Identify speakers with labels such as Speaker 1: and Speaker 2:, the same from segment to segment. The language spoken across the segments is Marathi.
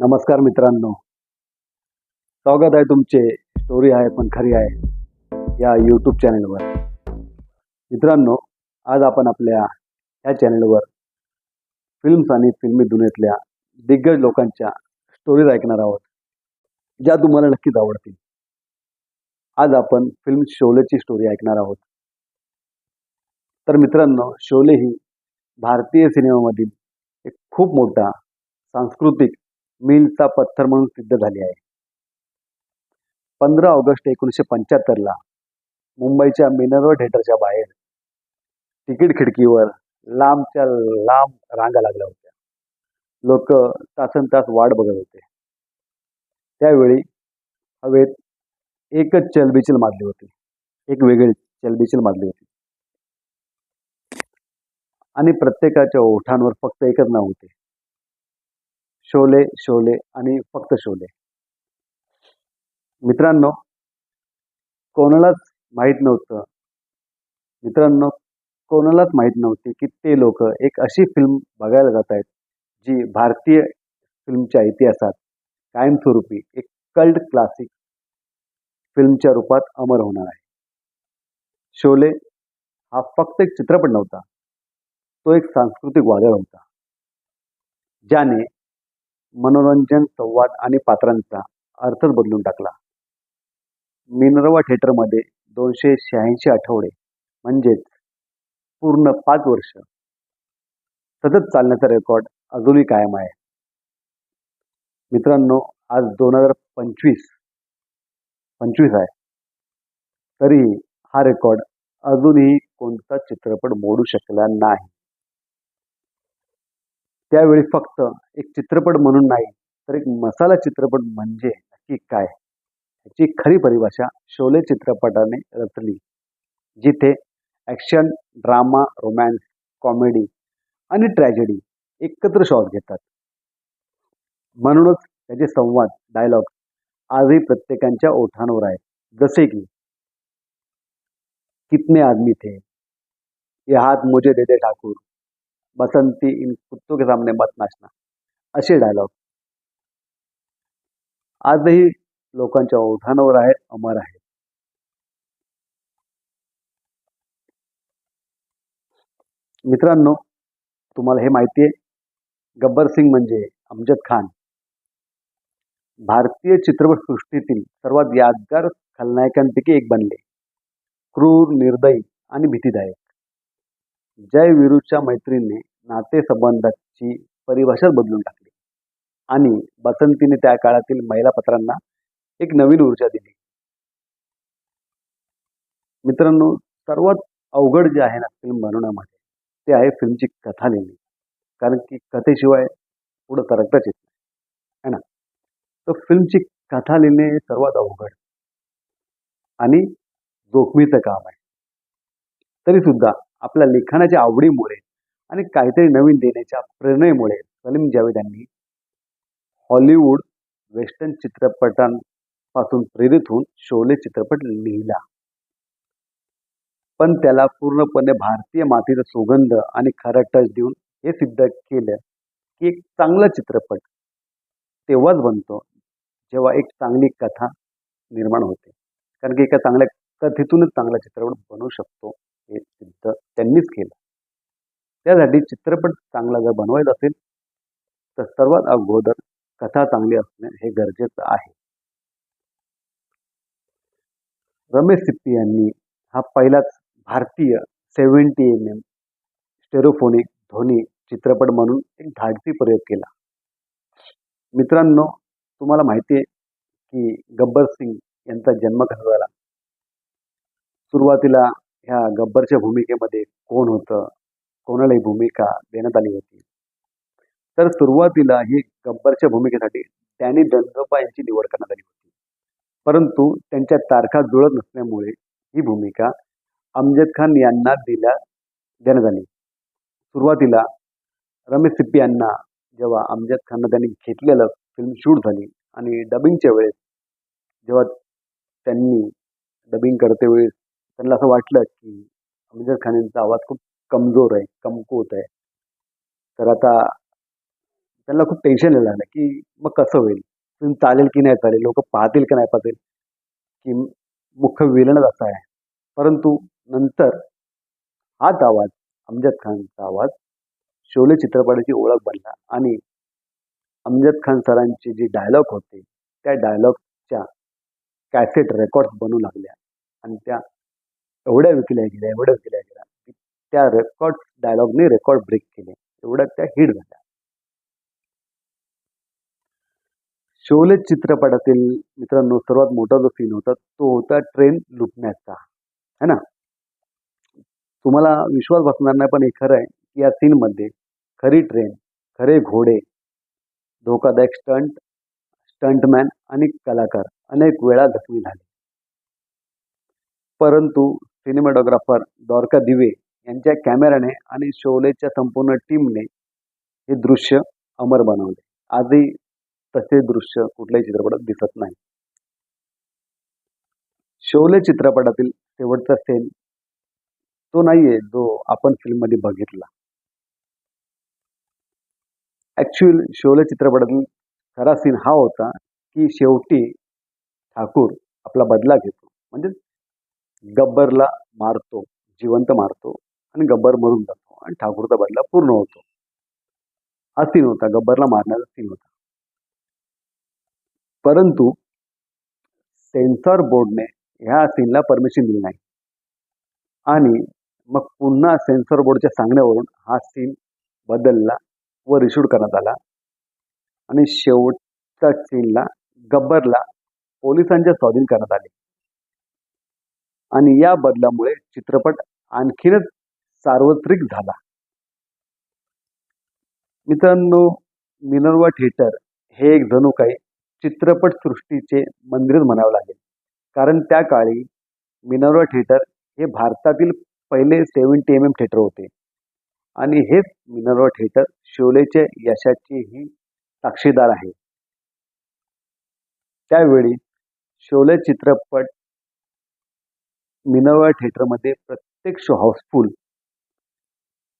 Speaker 1: नमस्कार मित्रांनो. स्वागत आहे तुमचे. स्टोरी आहे पण खरी आहे. या यूट्यूब चॅनलवर मित्रांनो आज आपण आपल्या या चॅनलवर फिल्म्स आणि फिल्मी दुनियेतल्या दिग्गज लोकांच्या स्टोरीज ऐकणार आहोत ज्या तुम्हाला नक्कीच आवडतील. आज आपण फिल्म शोलेची स्टोरी ऐकणार आहोत. तर मित्रांनो शोले ही भारतीय सिनेमामधील एक खूप मोठा सांस्कृतिक मीलचा पत्थर म्हणून सिद्ध झाली आहे. पंधरा ऑगस्ट एकोणीसशे पंच्याहत्तरला मुंबईच्या मिनर्वा थिएटरच्या बाहेर तिकीट खिडकीवर लांबच्या लांब रांगा लागल्या होत्या. लोक तासन तास वाट बघत होते. त्यावेळी हवेत एकच चलबिचल मारली होती. एक वेगळी चलबिचल मारली होती. आणि प्रत्येकाच्या ओठांवर फक्त एकच नाव होते. शोले शोले आणि फक्त शोले. मित्रांनो कोणालाच माहीत नव्हतं. मित्रांनो कोणालाच माहीत नव्हते की ते लोक एक अशी फिल्म बघायला जात आहेत जी भारतीय फिल्मच्या इतिहासात कायमस्वरूपी एक कल्ट क्लासिक फिल्मच्या रूपात अमर होणार आहे. शोले हा फक्त एक चित्रपट नव्हता तो एक सांस्कृतिक वादळ होता ज्याने मनोरंजन संवाद आणि पात्रांचा अर्थच बदलून टाकला. मिनर्वा थिएटरमध्ये दोनशे शहाऐंशी आठवडे म्हणजेच पूर्ण पाच वर्ष सतत चालण्याचा रेकॉर्ड अजूनही कायम आहे. मित्रांनो आज दोन हजार पंचवीस पंचवीस आहे. तरीही हा रेकॉर्ड अजूनही कोणता चित्रपट मोडू शकला नाही. त्यावेळी फक्त एक चित्रपट म्हणून नाही तर एक मसाला चित्रपट म्हणजे नक्की काय? याची खरी परिभाषा शोले चित्रपटाने रचली जिथे ॲक्शन ड्रामा रोमॅन्स कॉमेडी आणि ट्रॅजेडी एकत्र शॉट घेतात. म्हणूनच त्याचे संवाद डायलॉग आजही प्रत्येकांच्या ओठांवर आहेत. जसे की कितने आदमी थे? ये हात मुझे दे दे ठाकूर. बसंती इन कुत्तों के सामने मत नाचना असे डायलॉग आजही लोकांच्या ओठांवर आहेत अमर आहे. मित्रांनो तुम्हाला हे माहिती आहे गब्बर सिंग म्हणजे अमजद खान. भारतीय चित्रपटसृष्टीतील सर्वात यादगार खलनायकांपैकी एक बनले. क्रूर निर्दयी आणि भीतीदायक. जय विरूच्या मैत्रीने नातेसंबंधाची परिभाषाच बदलून टाकली. आणि बसंतीने त्या काळातील महिला पत्रांना एक नवीन ऊर्जा दिली. मित्रांनो सर्वात अवघड जे आहे ना फिल्म बनवण्यामध्ये ते आहे फिल्मची कथा लिहिणे. कारण की कथेशिवाय पुढं तरकताच येत नाही. है ना? तर फिल्मची कथा लिहिणे हे सर्वात अवघड. आणि जोखमीचं काम आहे. तरी सुद्धा आपल्या लिखाणाच्या आवडीमुळे आणि काहीतरी नवीन देण्याच्या प्रेरणेमुळे सलीम जावेद यांनी हॉलिवूड वेस्टर्न चित्रपटांपासून प्रेरित होऊन शोले चित्रपट लिहिला. पण त्याला पूर्णपणे भारतीय मातीचा सुगंध आणि खरा टच देऊन हे सिद्ध केलं की एक चांगला चित्रपट तेव्हाच बनतो जेव्हा एक चांगली कथा निर्माण होते. कारण की एका चांगल्या कथेतूनच चांगला चित्रपट बनू शकतो. त्यांनीच केलं. त्यासाठी चित्रपट चांगला जर बनवायचा असेल तर सर्वात अगोदर कथा चांगली असणे हे गरजेचं आहे. रमेश सिप्पी यांनी हा पहिलाच भारतीय सेव्हन्टी एम एम स्टेरोफोनिक ध्वनी चित्रपट म्हणून एक धाडसी प्रयोग केला. मित्रांनो तुम्हाला माहिती आहे की गब्बर सिंग यांचा जन्म कसा झाला? सुरुवातीला ह्या गब्बरच्या भूमिकेमध्ये कोण होतं? कोणालाही भूमिका देण्यात आली होती. तर सुरुवातीला ही गब्बरच्या भूमिकेसाठी डॅनी दंडोबा यांची निवड करण्यात आली होती. परंतु त्यांच्या तारखा जुळत नसल्यामुळे ही भूमिका अमजद खान यांना दिल्या देण्यात आली. सुरुवातीला रमेश सिप्पी यांना जेव्हा अमजद खाननं त्यांनी घेतलेलं फिल्म शूट झाली आणि डबिंगच्या वेळेस जेव्हा त्यांनी डबिंग करते वेळेस त्यांना असं वाटलं की अमजद खान यांचा आवाज खूप कमजोर आहे कमकुवत आहे. तर आता त्यांना खूप टेन्शन यायला लागलं की मग कसं होईल? फिल्म चालेल की नाही चालेल? लोक पाहतील की नाही पाहतील? की मुख्य विलनच असा आहे. परंतु नंतर हाच आवाज अमजद खानचा आवाज शोले चित्रपटाची ओळख बनला आणि अमजद खान सरांचे जे डायलॉग होते त्या डायलॉगच्या कॅसेट रेकॉर्ड्स बनू लागल्या आणि त्या एवढ्या विकल्या गेल्या एवढ्या विकल्या गेल्या. त्या रेकॉर्ड डायलॉगने रेकॉर्ड ब्रेक केले. एवढ्या त्या हिट झाल्या. शोले चित्रपटातील मित्रांनो सर्वात मोठा जो सीन होता तो होता ट्रेन लुटण्याचा. है ना? तुम्हाला विश्वास बसणार नाही पण हे खरं आहे की या सीनमध्ये खरी ट्रेन खरे घोडे धोकादायक स्टंट स्टंटमॅन आणि कलाकार अनेक वेळा जखमी झाले. परंतु सिनेमॅटोग्राफर द्वारका दिवे यांच्या कॅमेऱ्याने आणि शोलेच्या संपूर्ण टीमने हे दृश्य अमर बनवले. आजही तसे दृश्य कुठल्याही चित्रपटात दिसत नाही. शोले चित्रपटातील शेवटचा सेन तो नाहीये जो आपण फिल्ममध्ये बघितला. ऍक्च्युअल शोले चित्रपटातील खरा सीन हा होता की शेवटी ठाकूर आपला बदला घेतो. म्हणजे गब्बरला मारतो जिवंत मारतो आणि गब्बर मरून जातो आणि ठाकूरचा बदला पूर्ण होतो. हा सीन होता. गब्बरला मारण्याचा सीन होता. परंतु सेन्सॉर बोर्डने ह्या सीनला परमिशन दिली नाही. आणि मग पुन्हा सेन्सॉर बोर्डच्या सांगण्यावरून हा सीन बदलला व रिशूट करण्यात आला. आणि शेवटच्या सीनला गब्बरला पोलिसांच्या स्वाधीन करण्यात आले. आणि या बदलामुळे चित्रपट आणखीनच सार्वत्रिक झाला. मित्रांनो मिनर्वा थिएटर हे एक जणू काही चित्रपट सृष्टीचे मंदिर म्हणावं लागेल. कारण त्या काळी मिनर्वा थिएटर हे भारतातील पहिले सेव्हन्टी एम एम थिएटर होते. आणि हेच मिनर्वा थिएटर शोलेच्या यशाचेही साक्षीदार आहे. त्यावेळी शोले चित्रपट मिनर्वा थिएटरमध्ये प्रत्येक शो हाऊसफुल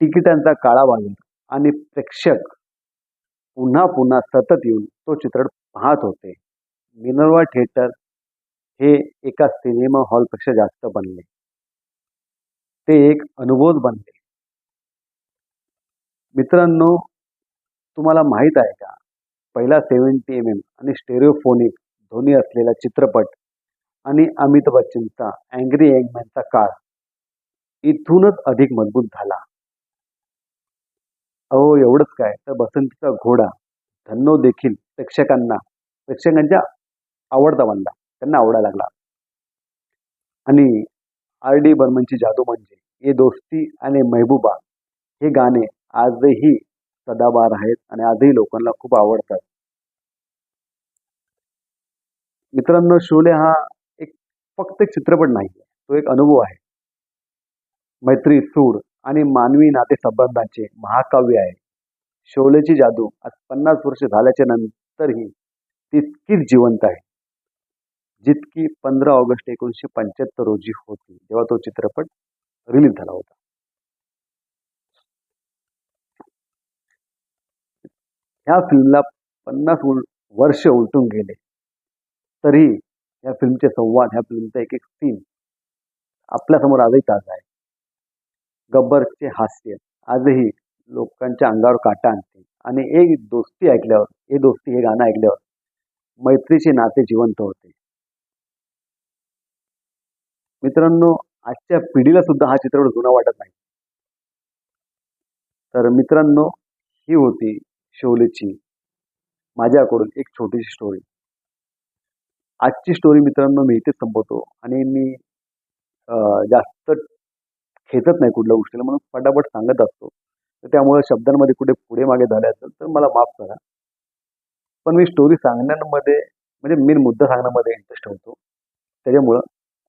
Speaker 1: तिकिटांचा काळा बाजार आणि प्रेक्षक पुन्हा पुन्हा सतत येऊन तो चित्रपट पाहत होते. मिनर्वा थिएटर हे एका सिनेमा हॉलपेक्षा जास्त बनले. ते एक अनुभव बनले. मित्रांनो तुम्हाला माहीत आहे का? पहिला सेव्हन्टी एम एम आणि स्टेरिओफोनिक ध्वनी असलेला चित्रपट आणि अमिताभ बच्चनचा अँग्री यंगमॅनचा काळ इथूनच अधिक मजबूत झाला. अहो एवढंच काय? तर बसंतीचा घोडा. धन्नो देखील प्रेक्षकांना प्रेक्षकांच्या आवडता बनला. त्यांना आवडायला लागला. आणि आर डी बर्मनची जादू म्हणजे ये दोस्ती आणि महबूबा हे गाणे आजही सदाबहार आहेत आणि आजही लोकांना खूप आवडतात. मित्रांनो शोले हा फक्त एक चित्रपट नाही तो एक अनुभव आहे. मैत्री सूड आणि मानवी नातेसंबंधांचे महाकाव्य आहे. शोलेची जादू आज पन्नास वर्ष झाल्याच्या नंतरही तितकीच जिवंत आहे. जितकी पंधरा ऑगस्ट एकोणीसशे पंच्याहत्तर रोजी होती जेव्हा तो चित्रपट रिलीज झाला होता. ह्या फिल्मला पन्नास वर्ष उलटून गेले. तरी ह्या फिल्मचे संवाद ह्या फिल्मचा एक एक सीन आपल्यासमोर आजही ताजा आहे. गब्बरचे हास्य. आजही लोकांच्या अंगावर काटा आणते. आणि एक दोस्ती ऐकल्यावर हे दोस्ती हे गाणं ऐकल्यावर मैत्रीचे नाते जिवंत होते. मित्रांनो आजच्या पिढीला सुद्धा हा चित्रपट जुना वाटत नाही. तर मित्रांनो ही होती शोलेची माझ्याकडून एक छोटीशी स्टोरी आजची स्टोरी मित्रांनो मी इथेच संपवतो. आणि मी जास्त खेचत नाही कुठल्या गोष्टीला म्हणून फटाफट सांगत असतो. तर त्यामुळे शब्दांमध्ये कुठे पुढे मागे झाले असेल तर मला माफ करा. पण मी स्टोरी सांगण्यामध्ये म्हणजे मेन मुद्दा सांगण्यामध्ये इंटरेस्ट होतो त्याच्यामुळं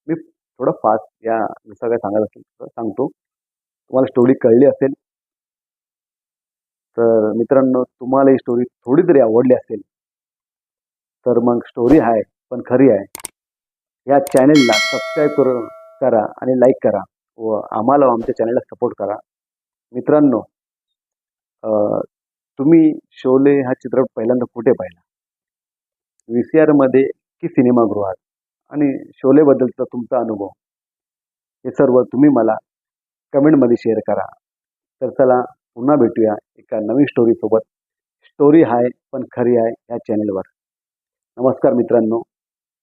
Speaker 1: मी थोडं फास्ट या जसं काय सांगत असेल तर सांगतो. तुम्हाला स्टोरी कळली असेल तर मित्रांनो तुम्हाला ही स्टोरी थोडी तरी आवडली असेल तर मग स्टोरी आहे. पण खरी आहे. या चॅनेलला सबस्क्राईब करून करा आणि लाईक करा व आम्हाला आमच्या चॅनलला सपोर्ट करा. मित्रांनो तुम्ही शोले हा चित्रपट पहिल्यांदा कुठे पाहिला? व्ही सी आरमध्ये की सिनेमागृहात? आणि शोलेबद्दलचा तुमचा अनुभव? हे सर्व तुम्ही मला कमेंटमध्ये शेअर करा. तर चला पुन्हा भेटूया एका नवीन स्टोरीसोबत स्टोरी हाय पण खरी आहे या चॅनलवर नमस्कार मित्रांनो.